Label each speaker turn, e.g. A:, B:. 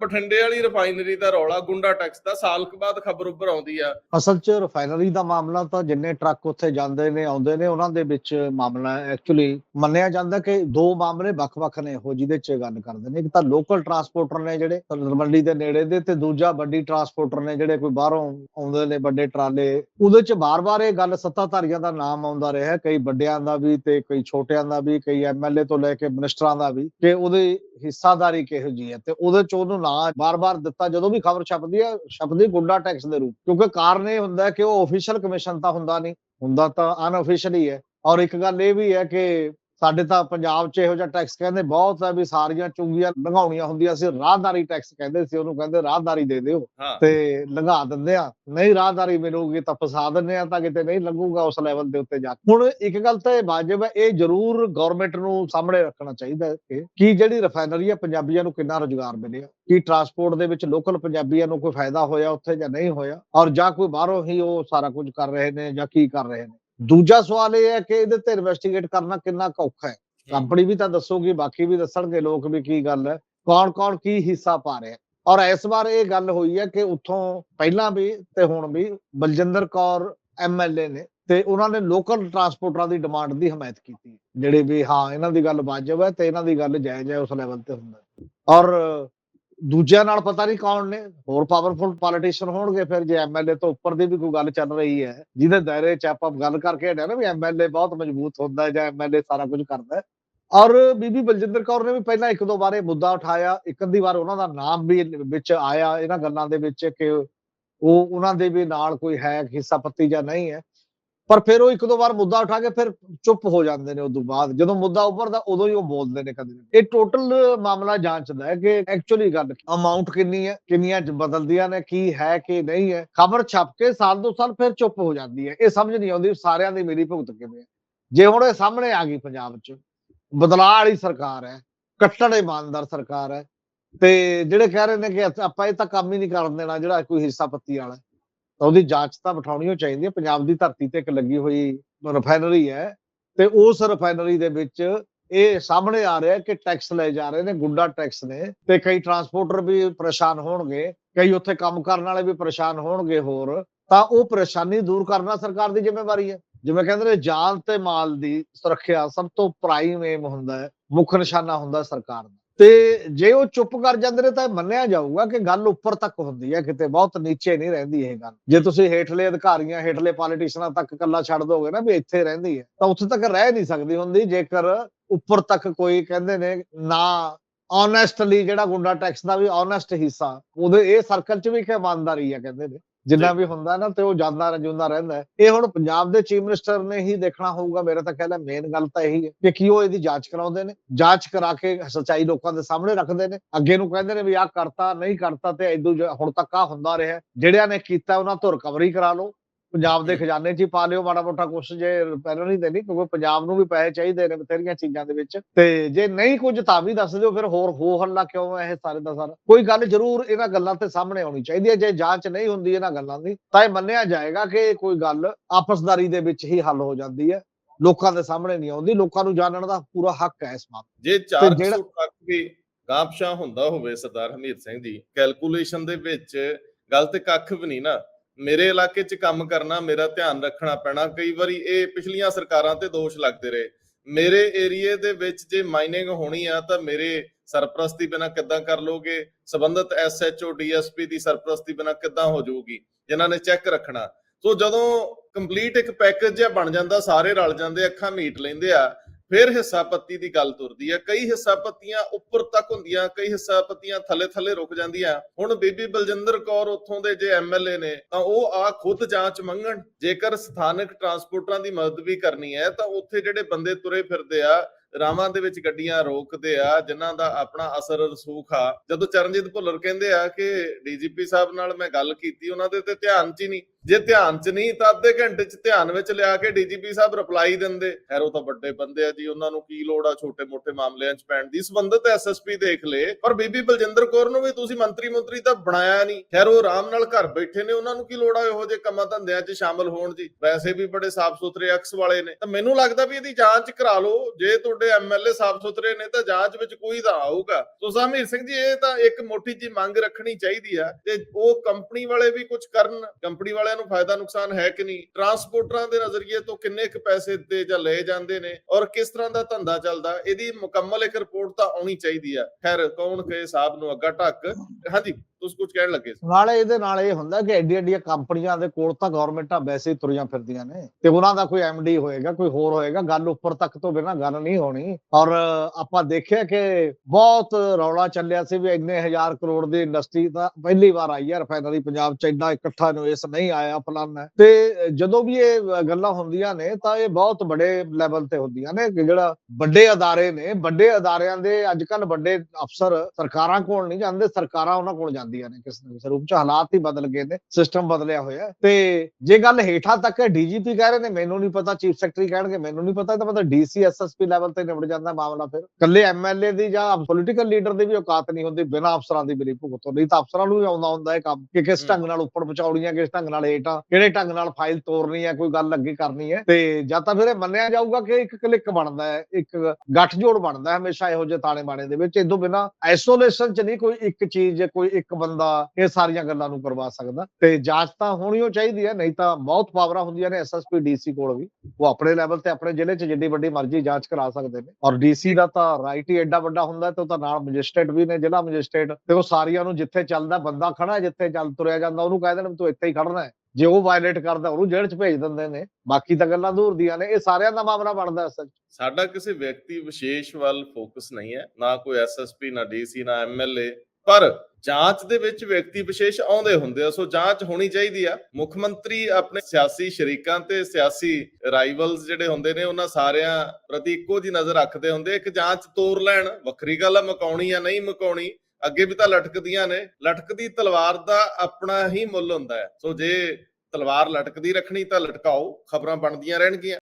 A: ਬਠਿੰਡੇ ਵਾਲੀ ਰਿਫਾਈਨਰੀ ਦਾ ਰੌਲਾ ਗੁੰਡਾ ਟੈਕਸ ਦਾ, ਸਾਲ ਕੁ ਬਾਅਦ ਖਬਰ ਉੱਪਰ ਆਉਂਦੀ ਆ।
B: ਅਸਲ 'ਚ ਰਿਫਾਈਨਰੀ ਦਾ ਮਾਮਲਾ ਤਾਂ ਜਿੰਨੇ ਟਰੱਕ ਉੱਥੇ ਜਾਂਦੇ ਨੇ, ਆਉਂਦੇ ਨੇ, ਉਹਨਾਂ ਦੇ ਵਿੱਚ ਮਾਮਲਾ ਐਕਚੁਅਲੀ ਮੰਨਿਆ ਜਾਂਦਾ ਕਿ ਦੋ ਮਾਮਲੇ ਵੱਖ-ਵੱਖ ਨੇ ਉਹ ਜਿਹਦੇ 'ਚ ਗੱਲ ਕਰਦੇ ਨੇ। ਇੱਕ ਤਾਂ ਲੋਕਲ ਟਰਾਂਸਪੋਰਟਰ ਨੇ ਜਿਹੜੇ ਮੰਡੀ ਦੇ ਨੇੜੇ ਦੇ ਤੇ ਦੂਜਾ ਵੱਡੀ ਟਰਾਂਸਪੋਰਟਰ ਨੇ ਜਿਹੜੇ ਕੋਈ ਬਾਹਰੋਂ ਆਉਂਦੇ ਨੇ ਵੱਡੇ ਟਰਾਲੇ। ਉਹਦੇ 'ਚ ਬਾਰ-ਬਾਰ ਇਹ ਗੱਲ ਸੱਤਾਧਾਰੀਆਂ ਦਾ ਨਾਮ ਆਉਂਦਾ ਰਿਹਾ, ਕਈ ਵੱਡਿਆਂ ਦਾ ਵੀ ਤੇ ਕਈ ਛੋਟਿਆਂ ਦਾ ਵੀ, ਕਈ ਐਮਐਲਏ ਤੋਂ ਲੈ ਕੇ ਮਿਨਿਸਟਰਾਂ ਦਾ ਵੀ, ਕਿ ਉਹਦੀ ਹਿੱਸਾਦਾਰੀ ਕਿਹੋ ਜੀ ਹੈ ਤੇ ਉਹਦੇ 'ਚ ਉਹਨੂੰ ਨਾਂ ਬਾਰ-ਬਾਰ ਦਿੱਤਾ, ਜਦੋਂ ਵੀ ਖਬਰ ਛਪਦੀ ਹੈ, ਛਪਦੀ ਗੁੰਡਾ ਟੈਕਸ ਦੇ ਰੂਪ। ਕਿਉਂਕਿ ਕਾਰਨ ਇਹ ਹੁੰਦਾ ਕਿ ਉਹ ਅਫੀਸ਼ੀਅਲ ਕਮਿਸ਼ਨ ਤਾਂ ਹੁੰਦਾ ਨਹੀਂ, ਹੁੰਦਾ ਤਾਂ ਅਨਅਫੀਸ਼ੀਅਲ ਹੀ ਹੈ। ਔਰ ਇੱਕ ਗੱਲ ਇਹ ਵੀ ਹੈ ਕਿ ਸਾਡੇ ਤਾਂ ਪੰਜਾਬ 'ਚ ਇਹੋ ਜਿਹਾ ਟੈਕਸ ਕਹਿੰਦੇ ਬਹੁਤ ਹੈ ਵੀ ਸਾਰੀਆਂ ਚੁੰਗੀਆਂ ਲੰਘਾਉਣੀਆਂ ਹੁੰਦੀਆਂ ਸੀ ਰਾਹਦਾਰੀ ਟੈਕਸ ਕਹਿੰਦੇ ਸੀ ਉਹਨੂੰ ਕਹਿੰਦੇ ਰਾਹਦਾਰੀ ਦੇ ਦਿਓ ਤੇ ਲੰਘਾ ਦਿੰਦੇ ਆ। ਨਹੀਂ ਰਾਹਦਾਰੀ ਮਿਲੂਗੀ ਤਾਂ ਫਸਾ ਦਿੰਦੇ ਆ ਤਾਂ ਕਿਤੇ ਨਹੀਂ ਲੰਘੂਗਾ ਉਸ ਲੈਵਲ ਦੇ ਉੱਤੇ ਜਾ ਕੇ। ਹੁਣ ਇੱਕ ਗੱਲ ਤਾਂ ਇਹ ਵਾਜਬ ਹੈ ਇਹ ਜ਼ਰੂਰ ਗਵਰਨਮੈਂਟ ਨੂੰ ਸਾਹਮਣੇ ਰੱਖਣਾ ਚਾਹੀਦਾ ਹੈ ਕਿ ਕੀ ਜਿਹੜੀ ਰਿਫਾਈਨਰੀ ਹੈ ਪੰਜਾਬੀਆਂ ਨੂੰ ਕਿੰਨਾ ਰੋਜ਼ਗਾਰ ਮਿਲਿਆ ਕੀ ਟਰਾਂਸਪੋਰਟ ਦੇ ਵਿੱਚ ਲੋਕਲ ਪੰਜਾਬੀਆਂ ਨੂੰ ਕੋਈ ਫਾਇਦਾ ਹੋਇਆ ਉੱਥੇ ਜਾਂ ਨਹੀਂ ਹੋਇਆ ਔਰ ਜਾਂ ਕੋਈ ਬਾਹਰੋਂ ਹੀ ਉਹ ਸਾਰਾ ਕੁਝ ਕਰ ਰਹੇ ਨੇ ਜਾਂ ਕੀ ਕਰ ਰਹੇ ਨੇ। ਦੂਜਾ ਸਵਾਲ ਇਹ ਹੈ ਕਿ ਇਹਦੇ ਤੇ ਇਨਵੈਸਟੀਗੇਟ ਕਰਨਾ ਕਿੰਨਾ ਔਖਾ ਹੈ ਕੰਪਨੀ ਵੀ ਤਾਂ ਦੱਸੂਗੀ ਬਾਕੀ ਵੀ ਦੱਸਣਗੇ ਲੋਕ ਵੀ ਕੀ ਗੱਲ ਹੈ ਕੌਣ ਕੌਣ ਕੀ ਹਿੱਸਾ ਪਾ ਰਿਹਾ। ਔਰ ਇਸ ਵਾਰ ਇਹ ਗੱਲ ਹੋਈ ਹੈ ਕਿ ਉੱਥੋਂ ਪਹਿਲਾਂ ਵੀ ਤੇ ਹੁਣ ਵੀ ਬਲਜਿੰਦਰ ਕੌਰ ਐਮਐਲਏ ਨੇ ਤੇ ਉਹਨਾਂ ਨੇ ਲੋਕਲ ਟਰਾਂਸਪੋਰਟਰਾਂ ਦੀ ਡਿਮਾਂਡ ਦੀ ਹਮਾਇਤ ਕੀਤੀ। ਜਿਹੜੇ ਵੀ ਹਾਂ ਇਹਨਾਂ ਦੀ ਗੱਲ ਵਾਜਬ ਹੈ ਤੇ ਇਹਨਾਂ ਦੀ ਗੱਲ ਜਾਇਜ਼ ਹੈ ਉਸ ਲੈਵਲ ਤੇ ਹੁੰਦਾ। ਔਰ ਦੂਜਿਆਂ ਨਾਲ ਪਤਾ ਨਹੀਂ ਕੌਣ ਨੇ, ਹੋਰ ਪਾਵਰਫੁਲ ਪੋਲੀਟੀਸ਼ੀਅਨ ਹੋਣਗੇ, ਫਿਰ ਜੇ ਐਮਐਲਏ ਤੋਂ ਉੱਪਰ ਦੀ ਵੀ ਕੋਈ ਗੱਲ ਚੱਲ ਰਹੀ ਹੈ, ਜਿਹਦੇ ਦਾਇਰੇ 'ਚ ਆਪਾਂ ਗੱਲ ਕਰਕੇ ਹਟਿਆ ਨਾ ਵੀ ਐਮਐਲਏ ਬਹੁਤ ਮਜ਼ਬੂਤ ਹੁੰਦਾ ਹੈ ਜਾਂ ਐਮਐਲਏ ਸਾਰਾ ਕੁਝ ਕਰਦਾ ਔਰ ਬੀਬੀ ਬਲਜਿੰਦਰ ਕੌਰ ਨੇ ਵੀ ਪਹਿਲਾਂ ਇੱਕ ਦੋ ਵਾਰ ਇਹ ਮੁੱਦਾ ਉਠਾਇਆ, ਇੱਕ ਅੱਧੀ ਵਾਰ ਉਹਨਾਂ ਦਾ ਨਾਮ ਵੀ ਵਿੱਚ ਆਇਆ, ਇਹਨਾਂ ਗੱਲਾਂ ਦੇ ਵਿੱਚ ਕਿ ਉਹ, ਉਹਨਾਂ ਦੇ ਵੀ ਨਾਲ ਕੋਈ ਹੈ ਹਿੱਸਾ ਪੱਤੀ ਜਾਂ ਨਹੀਂ ਹੈ। ਪਰ ਫਿਰ ਉਹ ਇੱਕ ਦੋ ਵਾਰ ਮੁੱਦਾ ਉਠਾ ਕੇ ਫਿਰ ਚੁੱਪ ਹੋ ਜਾਂਦੇ ਨੇ ਉਦੋਂ ਬਾਅਦ। ਜਦੋਂ ਮੁੱਦਾ ਉੱਭਰਦਾ, ਉਦੋਂ ਹੀ ਉਹ ਬੋਲਦੇ ਨੇ ਕਦੇ ਇਹ ਟੋਟਲ ਮਾਮਲਾ ਜਾਂਚਦਾ ਹੈ ਕਿ ਐਕਚੁਅਲੀ ਗੱਲ ਅਮਾਉਂਟ ਕਿੰਨੀ ਹੈ, ਕਿੰਨੀਆਂ ਬਦਲਦੀਆਂ ਨੇ, ਕੀ ਹੈ, ਕਿ ਨਹੀਂ ਹੈ। ਖਬਰ ਛਪ ਕੇ ਸਾਲ ਦੋ ਸਾਲ ਫਿਰ ਚੁੱਪ ਹੋ ਜਾਂਦੀ ਹੈ। ਇਹ ਸਮਝ ਨਹੀਂ ਆਉਂਦੀ ਸਾਰਿਆਂ ਦੀ ਮੇਰੀ ਭੁਗਤ ਕਿਵੇਂ ਹੈ। ਜੇ ਹੁਣ ਇਹ ਸਾਹਮਣੇ ਆ ਗਈ ਪੰਜਾਬ 'ਚ, ਬਦਲਾਅ ਵਾਲੀ ਸਰਕਾਰ ਹੈ, ਕੱਟੜ ਇਮਾਨਦਾਰ ਸਰਕਾਰ ਹੈ, ਤੇ ਜਿਹੜੇ ਕਹਿ ਰਹੇ ਨੇ ਕਿ ਆਪਾਂ ਇਹ ਤਾਂ ਕੰਮ ਹੀ ਨਹੀਂ ਕਰਨ ਦੇਣਾ ਜਿਹੜਾ ਕੋਈ ਹਿੱਸਾ ਪੱਤੀ ਵਾਲਾ ਤਾਂ ਉਹਦੀ ਜਾਂਚ ਤਾਂ ਬਿਠਾਉਣੀ ਓ ਚਾਹੀਦੀ ਹੈ। ਪੰਜਾਬ ਦੀ ਧਰਤੀ ਤੇ ਇੱਕ ਲੱਗੀ ਹੋਈ ਰਿਫਾਈਨਰੀ ਹੈ ਤੇ ਉਸ ਰਿਫਾਈਨਰੀ ਦੇ ਵਿੱਚ ਇਹ ਸਾਹਮਣੇ ਆ ਰਿਹਾ ਕਿ ਟੈਕਸ ਲਏ ਜਾ ਰਹੇ ਨੇ, ਗੁੰਡਾ ਟੈਕਸ ਨੇ ਤੇ ਕਈ ਟਰਾਂਸਪੋਰਟਰ ਵੀ ਪਰੇਸ਼ਾਨ ਹੋਣਗੇ, ਕਈ ਉੱਥੇ ਕੰਮ ਕਰਨ ਵਾਲੇ ਵੀ ਪਰੇਸ਼ਾਨ ਹੋਣਗੇ ਹੋਰ, ਤਾਂ ਉਹ ਪਰੇਸ਼ਾਨੀ ਦੂਰ ਕਰਨਾ ਸਰਕਾਰ ਦੀ ਜ਼ਿੰਮੇਵਾਰੀ ਹੈ। ਜਿਵੇਂ ਕਹਿੰਦੇ ਨੇ, ਜਾਨ ਤੇ ਮਾਲ ਦੀ ਸੁਰੱਖਿਆ ਸਭ ਤੋਂ ਪ੍ਰਾਈਮ ਏਮ ਹੁੰਦਾ ਹੈ, ਮੁੱਖ ਨਿਸ਼ਾਨਾ ਹੁੰਦਾ ਸਰਕਾਰ ਦਾ। ਤੇ ਜੇ ਉਹ ਚੁੱਪ ਕਰ ਜਾਂਦੇ ਨੇ ਤਾਂ ਮੰਨਿਆ ਜਾਊਗਾ ਕਿ ਗੱਲ ਉੱਪਰ ਤੱਕ ਹੁੰਦੀ ਹੈ, ਕਿਤੇ ਬਹੁਤ ਨੀਚੇ ਨਹੀਂ ਰਹਿੰਦੀ ਇਹ ਗੱਲ। ਜੇ ਤੁਸੀਂ ਹੇਠਲੇ ਅਧਿਕਾਰੀਆਂ, ਹੇਠਲੇ ਪੋਲੀਟੀਸ਼ਨਾਂ ਤੱਕ ਕੱਲਾ ਛੱਡ ਦੋਗੇ ਨਾ ਵੀ ਇੱਥੇ ਰਹਿੰਦੀ ਹੈ, ਤਾਂ ਉੱਥੇ ਤੱਕ ਰਹਿ ਨਹੀਂ ਸਕਦੀ ਹੁੰਦੀ। ਜੇਕਰ ਉੱਪਰ ਤੱਕ ਕੋਈ ਕਹਿੰਦੇ ਨੇ ਨਾ ਓਨੈਸਟਲੀ ਜਿਹੜਾ ਗੁੰਡਾ ਟੈਕਸ ਦਾ ਵੀ ਓਨੈਸਟ ਹਿੱਸਾ, ਉਹਦੇ ਇਹ ਸਰਕਲ 'ਚ ਵੀ ਇੱਕ ਇਮਾਨਦਾਰੀ ਆ ਕਹਿੰਦੇ ਨੇ। ਜਿੰਨਾ ਵੀ ਹੁੰਦਾ ਨਾ ਤੇ ਉਹ ਜਾਂਦਾ ਰਜੂੰਦਾ ਰਹਿੰਦਾ। ਇਹ ਹੁਣ ਪੰਜਾਬ ਦੇ ਚੀਫ ਮਿਨਿਸਟਰ ਨੇ ਹੀ ਦੇਖਣਾ ਹੋਊਗਾ ਮੇਰਾ ਤਾਂ ਹੈ ਮੇਨ ਗੱਲ ਤਾਂ ਇਹੀ ਹੈ ਕਿ ਕੀ ਉਹ ਇਹਦੀ ਜਾਂਚ ਕਰਾਉਂਦੇ ਨੇ। ਜਾਂਚ ਕਰਾ ਕੇ ਸੱਚਾਈ ਲੋਕਾਂ ਦੇ ਸਾਹਮਣੇ ਰੱਖਦੇ ਨੇ। ਅੱਗੇ ਨੂੰ ਕਹਿੰਦੇ ਨੇ ਵੀ ਆਹ ਕਰਤਾ ਨਹੀਂ ਕਰਤਾ ਤੇ ਇਦੋਂ ਹੁਣ ਤੱਕ ਆ ਹੁੰਦਾ ਰਿਹਾ ਜਿਹੜਿਆਂ ਨੇ ਕੀਤਾ ਉਹਨਾਂ ਤੋਂ ਰਿਕਵਰੀ ਕਰਾ ਲਓ। ਪੰਜਾਬ ਦੇ ਖਜ਼ਾਨੇ 'ਚ ਹੀ ਪਾ ਲਿਓ ਮਾੜਾ ਮੋਟਾ ਕੁਛ ਜੇ ਪਹਿਲਾਂ ਨਹੀਂ ਦੇਣੀ ਕਿਉਂਕਿ ਪੰਜਾਬ ਨੂੰ ਵੀ ਪੈਸੇ ਚਾਹੀਦੇ ਨੇ ਬਥੇਰੀਆਂ ਚੀਜ਼ਾਂ ਦੇ ਵਿੱਚ। ਤੇ ਜੇ ਨਹੀਂ ਕੁਝ ਤਾਂ ਵੀ ਦੱਸ ਦਿਓ ਫਿਰ ਹੋਰ ਹੋ ਹੱਲਾ ਕਿਉਂ ਹੈ ਇਹ ਸਾਰੇ ਦਾ ਸਾਰਾ? ਕੋਈ ਗੱਲ ਜ਼ਰੂਰ ਇਹਨਾਂ ਗੱਲਾਂ ਤੇ ਸਾਹਮਣੇ ਆਉਣੀ ਚਾਹੀਦੀ ਹੈ ਜੇ ਜਾਂਚ ਨਹੀਂ ਹੁੰਦੀ ਇਹਨਾਂ ਗੱਲਾਂ ਦੀ ਤਾਂ ਇਹ ਮੰਨਿਆ ਜਾਏਗਾ ਕਿ ਕੋਈ ਗੱਲ ਆਪਸਦਾਰੀ ਦੇ ਵਿੱਚ ਹੀ ਹੱਲ ਹੋ ਜਾਂਦੀ ਹੈ। ਲੋਕਾਂ ਦੇ ਸਾਹਮਣੇ ਨਹੀਂ ਆਉਂਦੀ ਲੋਕਾਂ ਨੂੰ ਜਾਣਨ ਦਾ ਪੂਰਾ ਹੱਕ ਹੈ ਇਸ ਮਾਮਲੇ
A: ਜੇ
B: ਜਿਹੜਾ-
A: 400 ਤੱਕ ਵੀ ਗਾਂਪਸ਼ਾ ਹੁੰਦਾ ਹੋਵੇ ਸਰਦਾਰ ਹਮੀਰ ਸਿੰਘ ਜੀ ਕੈਲਕੂਲੇਸ਼ਨ ਦੇ ਵਿੱਚ ਗੱਲ ਤੇ ਕੱਖ ਵੀ ਨਹੀਂ ਨਾ। ਮੇਰੇ ਇਲਾਕੇ 'ਚ ਕੰਮ ਕਰਨਾ, ਮੇਰਾ ਧਿਆਨ ਰੱਖਣਾ ਪੈਣਾ, ਕਈ ਵਾਰੀ ਇਹ ਪਿਛਲੀਆਂ ਸਰਕਾਰਾਂ ਤੇ ਦੋਸ਼ ਲੱਗਦੇ ਰਹੇ। ਮੇਰੇ ਏਰੀਏ ਦੇ ਵਿੱਚ ਜੇ ਮਾਈਨਿੰਗ ਹੋਣੀ ਆ, ਤਾਂ ਮੇਰੇ ਸਰਪ੍ਰਸਤੀ ਬਿਨਾ ਕਿੱਦਾਂ ਕਰ ਲੋਗੇ? ਸਬੰਧਤ ਐਸਐਚਓ ਡੀਐਸਪੀ ਦੀ ਸਰਪ੍ਰਸਤੀ ਬਿਨਾ ਕਿੱਦਾਂ ਹੋ ਜਾਊਗੀ? ਜਿਨ੍ਹਾਂ ਨੇ ਚੈੱਕ ਰੱਖਣਾ। ਸੋ ਜਦੋਂ ਕੰਪਲੀਟ ਇੱਕ ਪੈਕੇਜ ਜਿਹਾ ਬਣ ਜਾਂਦਾ, ਸਾਰੇ ਰਲ ਜਾਂਦੇ, ਅੱਖਾਂ ਮੀਟ ਲੈਂਦੇ ਆ ਫਿਰ ਹਿੱਸਾ ਦੀ ਗੱਲ ਤੁਰਦੀ ਹੈ ਕਈ ਹਿੱਸਾ ਉੱਪਰ ਤੱਕ ਹੁੰਦੀਆਂ, ਕਈ ਹਿੱਸਾ ਥੱਲੇ ਥੱਲੇ ਰੁਕ ਜਾਂਦੀਆਂ। ਹੁਣ ਬੀਬੀ ਬਲਜਿੰਦਰ ਕੌਰ ਉੱਥੋਂ ਦੇ ਜੇ ਐਮਐਲਏ ਨੇ, ਤਾਂ ਉਹ ਆ ਖੁਦ ਜਾਂਚ ਮੰਗਣ। ਜੇਕਰ ਸਥਾਨਕ ਟਰਾਂਸਪੋਰਟਰਾਂ ਦੀ ਮਦਦ ਵੀ ਕਰਨੀ ਹੈ, ਤਾਂ ਉੱਥੇ ਜਿਹੜੇ ਬੰਦੇ ਤੁਰੇ ਫਿਰਦੇ ਆ, ਰਾਵਾਂ ਦੇ ਵਿੱਚ ਗੱਡੀਆਂ ਰੋਕਦੇ ਆ, ਜਿਨ੍ਹਾਂ ਦਾ ਆਪਣਾ ਅਸਰ ਰਸੂਖ ਆ। ਜਦੋਂ ਚਰਨਜੀਤ ਭੁੱਲਰ ਕਹਿੰਦੇ ਆ ਕਿ ਡੀਜੀਪੀ ਸਾਹਿਬ ਨਾਲ ਮੈਂ ਗੱਲ ਕੀਤੀ, ਉਹਨਾਂ ਦੇ ਤੇ ਧਿਆਨ 'ਚ ਹੀ ਨਹੀਂ। ਜੇ ਧਿਆਨ 'ਚ ਨਹੀਂ ਤਾਂ ਅੱਧੇ ਘੰਟੇ 'ਚ ਧਿਆਨ ਵਿੱਚ ਲਿਆ ਕੇ ਡੀਜੀਪੀ ਸਾਹਿਬ ਰਿਪਲਾਈ ਦਿੰਦੇ। ਖੈਰ, ਉਹ ਤਾਂ ਵੱਡੇ ਬੰਦੇ ਆ ਜੀ, ਉਹਨਾਂ ਨੂੰ ਕੀ ਲੋੜ ਆ ਛੋਟੇ-ਮੋਟੇ ਮਾਮਲਿਆਂ 'ਚ ਪੈਣ ਦੀ? ਸੰਬੰਧਤ ਐਸਐਸਪੀ ਦੇਖ ਲੇ ਪਰ ਬੀਬੀ ਬਲਜਿੰਦਰ ਕੌਰ ਨੂੰ ਵੀ ਤੁਸੀਂ ਮੰਤਰੀ ਮੰਤਰੀ ਤਾਂ ਬਣਾਇਆ ਨਹੀਂ। ਖੈਰ, ਉਹ ਆਰਾਮ ਨਾਲ ਘਰ ਬੈਠੇ ਨੇ, ਉਹਨਾਂ ਨੂੰ ਕੀ ਲੋੜ ਆ ਇਹੋ ਜਿਹੇ ਕੰਮਾਂ ਧੰਦਿਆਂ 'ਚ ਸ਼ਾਮਲ ਹੋਣ ਦੀ? ਵੈਸੇ ਵੀ ਬੜੇ ਸਾਫ਼ ਸੁਥਰੇ ਅਕਸ ਵਾਲੇ ਨੇ। ਤਾਂ ਮੈਨੂੰ ਲੱਗਦਾ ਵੀ ਇਹਦੀ ਜਾਂਚ ਕਰਾ ਲਓ। ਜੇ ਤੁਹਾਡੇ ਐਮਐਲਏ ਸਾਫ਼ ਸੁਥਰੇ ਨੇ ਤਾਂ ਜਾਂਚ ਵਿੱਚ ਕੋਈ ਤਾਂ ਆਊਗਾ। ਸੋ ਸਾਮੀਰ ਸਿੰਘ ਜੀ, ਇਹ ਤਾਂ ਇੱਕ ਮੋਟੀ ਜੀ ਮੰਗ ਰੱਖਣੀ ਚਾਹੀਦੀ ਆ। ਤੇ ਉਹ ਕੰਪਨੀ ਵਾਲੇ ਵੀ ਕੁਝ ਕਰਨ, ਕੰਪਨੀ ਵਾਲਿਆਂ ਨੂੰ ਫਾਇਦਾ ਨੁਕਸਾਨ ਹੈ ਕਿ ਨਹੀਂ? ਟਰਾਂਸਪੋਰਟਰਾਂ ਦੇ ਨਜ਼ਰੀਏ ਤੋਂ ਕਿੰਨੇ ਕੁ ਪੈਸੇ ਦਿੱਤੇ ਜਾਂ ਲਏ ਜਾਂਦੇ ਨੇ ਔਰ ਕਿਸ ਤਰ੍ਹਾਂ ਦਾ ਧੰਦਾ ਚੱਲਦਾ? ਇਹਦੀ ਮੁਕੰਮਲ ਇੱਕ ਰਿਪੋਰਟ ਤਾਂ ਆਉਣੀ ਚਾਹੀਦੀ ਆ। ਖੈਰ, ਕੌਣ ਕਹੇ ਸਾਹਿਬ ਨੂੰ ਅੱਗਾ ਢੱਕ? ਹਾਂਜੀ। ਤੁਸੀਂ ਕੁਝ ਕਹਿਣ ਲੱਗੇ ਸੀ।
B: ਨਾਲੇ ਇਹਦੇ ਨਾਲ ਇਹ ਹੁੰਦਾ ਕਿ ਐਡੀ ਐਡੀਆਂ ਕੰਪਨੀਆਂ ਦੇ ਕੋਲ ਤਾਂ ਗਵਰਨਮੈਂਟਾਂ ਵੈਸੇ ਹੀ ਤੁਰੀਆਂ ਫਿਰਦੀਆਂ ਨੇ ਤੇ ਉਹਨਾਂ ਦਾ ਕੋਈ ਐਮਡੀ ਹੋਏਗਾ, ਕੋਈ ਹੋਰ ਹੋਏਗਾ, ਗੱਲ ਉੱਪਰ ਤੱਕ ਤੋਂ ਬਿਨਾਂ ਗੱਲ ਨਹੀਂ ਹੋਣੀ। ਔਰ ਆਪਾਂ ਦੇਖਿਆ ਕਿ ਬਹੁਤ ਰੌਲਾ ਚੱਲਿਆ ਸੀ ਵੀ ਇੰਨੇ ਹਜ਼ਾਰ ਕਰੋੜ ਦੀ ਇੰਡਸਟਰੀ ਤਾਂ ਪਹਿਲੀ ਵਾਰ ਆਈ ਹੈ ਰਿਫਾਈਨਰੀ ਪੰਜਾਬ ਚ ਐਡਾ ਇਕੱਠਾ ਨਿਵੇਸ਼ ਨਹੀਂ ਆਇਆ ਫਲਾਨਾ ਤੇ ਜਦੋਂ ਵੀ ਇਹ ਗੱਲਾਂ ਹੁੰਦੀਆਂ ਨੇ ਤਾਂ ਇਹ ਬਹੁਤ ਬੜੇ ਲੈਵਲ ਤੇ ਹੁੰਦੀਆਂ ਨੇ ਕਿ ਜਿਹੜਾ ਵੱਡੇ ਅਦਾਰੇ ਨੇ, ਵੱਡੇ ਅਦਾਰਿਆਂ ਦੇ ਅੱਜ ਕੱਲ ਵੱਡੇ ਅਫਸਰ ਸਰਕਾਰਾਂ ਕੋਲ ਨਹੀਂ ਜਾਂਦੇ, ਸਰਕਾਰਾਂ ਉਹਨਾਂ ਕੋਲ ਜਾਂਦੀਆਂ ਨੇ ਕਿਸ ਨਾ ਰੂਪ ਚ ਹਾਲਾਤ ਹੀ ਬਦਲ ਗਏ ਨੇ ਸਿਸਟਮ ਬਦਲਿਆ ਹੋਇਆ ਤੇ ਜੇ ਗੱਲ ਹੇਠਾਂ ਤੱਕ ਹੈ ਡੀਜੀਪੀ ਕਹਿ ਰਹੇ ਨੇ ਮੈਨੂੰ ਨਹੀਂ ਪਤਾ ਚੀਫ ਸੈਕਟਰੀ ਕਹਿਣਗੇ ਮੈਨੂੰ ਨਹੀਂ ਪਤਾ ਤਾਂ ਮਤਲਬ ਡੀਸੀ ਐਸਐਸਪੀ ਲੈਵਲ ਤੇ ਨਿਬੜ ਜਾਂਦਾ ਮਾਮਲਾ ਫਿਰ। ਕੱਲੇ ਐਮਐਲਏ ਦੀ ਜਾਂ ਪੋਲੀਟੀਕਲ ਲੀਡਰ ਦੀ ਵੀ ਔਕਾਤ ਨਹੀਂ ਹੁੰਦੀ ਬਿਨਾਂ ਅਫਸਰਾਂ ਦੀ ਮੇਰੀ ਭੁਗਤੋਂ ਨਹੀਂ ਤਾਂ ਅਫਸਰਾਂ ਨੂੰ ਵੀ ਆਉਂਦਾ ਹੁੰਦਾ ਇਹ ਕੰਮ ਕਿ ਕਿਸ। ਢੰਗ ਨਾਲ ਉੱਪਰ ਪਹੁੰਚਾਉਣੀ ਹੈ ਕਿਸ ਢੰਗ ਨਾਲ ਹੇਠਾਂ ਕਿਹੜੇ ਢੰਗ ਨਾਲ ਫਾਈਲ ਤੋਰਨੀ ਹੈ ਕੋਈ ਗੱਲ ਅੱਗੇ ਕਰਨੀ ਹੈ। ਤੇ ਜਾਂ ਤਾਂ ਫਿਰ ਇਹ ਮੰਨਿਆ ਜਾਊਗਾ ਕਿ ਇੱਕ ਕਲਿੱਕ ਬਣਦਾ ਹੈ ਇੱਕ ਗੱਠਜੋੜ ਬਣਦਾ ਹੈ ਹਮੇਸ਼ਾ ਇਹੋ ਜਿਹੇ ਤਾਣੇ ਬਾਣੇ ਦੇ ਵਿੱਚ। ਇਦੋਂ ਬਿਨਾ ਆਈਸੋਲੇਸ਼ਨ ਚ ਨਹੀਂ ਕੋਈ ਇੱਕ ਚੀਜ਼ ਕੋਈ ਇੱਕ ਬੰਦਾ ਇਹ ਸਾਰੀਆਂ ਗੱਲਾਂ ਨੂੰ ਕਰਵਾ ਸਕਦਾ। ਤੇ ਜਾਂਚ ਤਾਂ ਹੋਣੀ ਓ ਚਾਹੀਦੀ ਹੈ, ਨਹੀਂ ਤਾਂ ਬਹੁਤ ਪਾਵਰਾਂ ਹੁੰਦੀਆਂ ਨੇ ਐਸਐਸਪੀ ਡੀਸੀ ਕੋਲ ਵੀ। ਉਹ ਆਪਣੇ ਲੈਵਲ ਤੇ ਆਪਣੇ ਜ਼ਿਲ੍ਹੇ 'ਚ ਜਿੱਡੀ ਵੱਡੀ ਮਰਜ਼ੀ ਜਾਂਚ ਕਰਾ ਸਕਦੇ ਨੇ। ਔਰ ਡੀਸੀ ਦਾ ਤਾਂ ਰਾਈਟ ਹੀ ਐਡਾ ਵੱਡਾ ਹੁੰਦਾ ਤੇ ਉਹ ਤਾਂ ਨਾਲ ਮੈਜਿਸਟ੍ਰੇਟ ਵੀ ਨੇ, ਜ਼ਿਲ੍ਹਾ ਮੈਜਿਸਟ੍ਰੇਟ ਤੇ ਉਹ ਸਾਰੀਆਂ ਨੂੰ ਜਿੱਥੇ ਚੱਲਦਾ ਬੰਦਾ ਖੜਾ ਜਿੱਥੇ ਚੱਲ ਤੁਰਿਆ ਜਾਂਦਾ, ਉਹਨੂੰ ਕਹਿ ਦੇਣ ਤੂੰ ਇੱਥੇ ਹੀ ਖੜਨਾ ਹੈ। ਜੇ ਉਹ ਵਾਇਲੇਟ ਕਰਦਾ, ਉਹਨੂੰ ਜੇਲ੍ਹ 'ਚ ਭੇਜ ਦਿੰਦੇ ਨੇ। ਬਾਕੀ ਤਾਂ ਗੱਲਾਂ ਦੂਰ ਦੀਆਂ ਨੇ। ਇਹ ਸਾਰਿਆਂ ਦਾ ਮਾਮਲਾ ਬਣਦਾ ਅਸਲ
A: ਸਾਡਾ ਕਿਸੇ ਵਿਅਕਤੀ ਵਿਸ਼ੇਸ਼ ਵੱਲ ਫੋਕਸ ਨਹੀਂ ਹੈ। ਨਾ ਕੋਈ ਐਸਐਸਪੀ ਨਾ ਡੀਸੀ ਨਾ ਐਮਐਲਏ ਪਰ ਜਾਂਚ ਦੇ ਵਿੱਚ ਵਿਅਕਤੀ ਵਿਸ਼ੇਸ਼ ਆਉਂਦੇ ਹੁੰਦੇ ਆ, ਸੋ ਜਾਂਚ ਹੋਣੀ ਚਾਹੀਦੀ ਆ। ਮੁੱਖ ਮੰਤਰੀ ਆਪਣੇ ਸਿਆਸੀ ਸ਼ਰੀਕਾਂ ਤੇ ਸਿਆਸੀ ਰਾਈਵਲਸ ਜਿਹੜੇ ਹੁੰਦੇ ਨੇ, ਉਹਨਾਂ ਸਾਰਿਆਂ ਪ੍ਰਤੀ ਇੱਕੋ ਜੀ ਨਜ਼ਰ ਰੱਖਦੇ ਹੁੰਦੇ ਇੱਕ ਜਾਂਚ ਤੋਰ ਲੈਣ, ਵੱਖਰੀ ਗੱਲ ਆ, ਮਕਾਉਣੀ ਆ, ਨਹੀਂ ਮਕਾਉਣੀ, ਅੱਗੇ ਵੀ ਤਾਂ ਲਟਕਦੀਆਂ ਨੇ। ਲਟਕਦੀ ਤਲਵਾਰ ਦਾ ਆਪਣਾ ਹੀ ਮੁੱਲ ਹੁੰਦਾ ਹੈ। ਸੋ ਜੇ ਤਲਵਾਰ ਲਟਕਦੀ ਰੱਖਣੀ ਤਾਂ ਲਟਕਾਓ, ਖਬਰਾਂ ਬਣਦੀਆਂ ਰਹਿਣਗੀਆਂ।